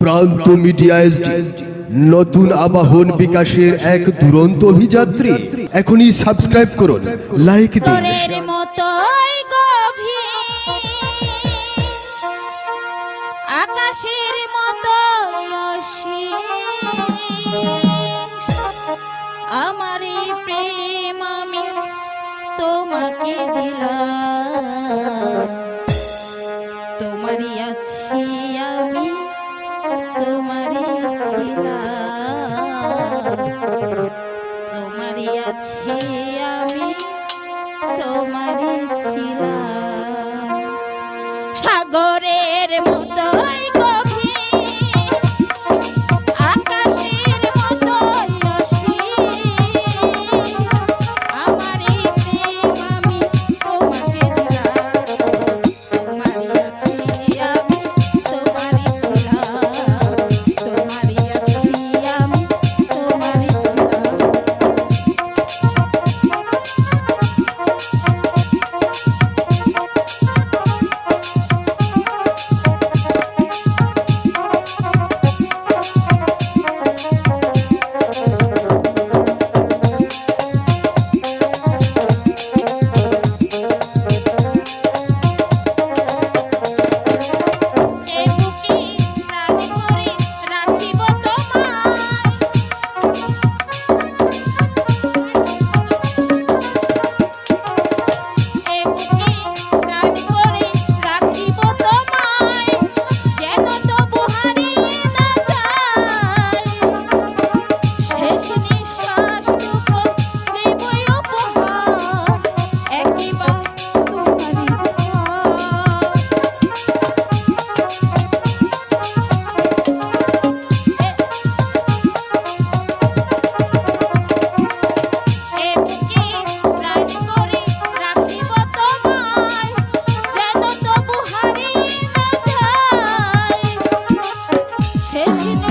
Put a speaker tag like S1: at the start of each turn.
S1: প্রান্ত media SD, নতুন আবাহন বিকাশের এক দুরন্ত অভিযাত্রী। এখনই সাবস্ক্রাইব করুন লাইক দিন।
S2: প্রেম আমি তোমাকে দিলাম। আছে আমি তোমারই ছিলাম। সাগরের মতোই Bye.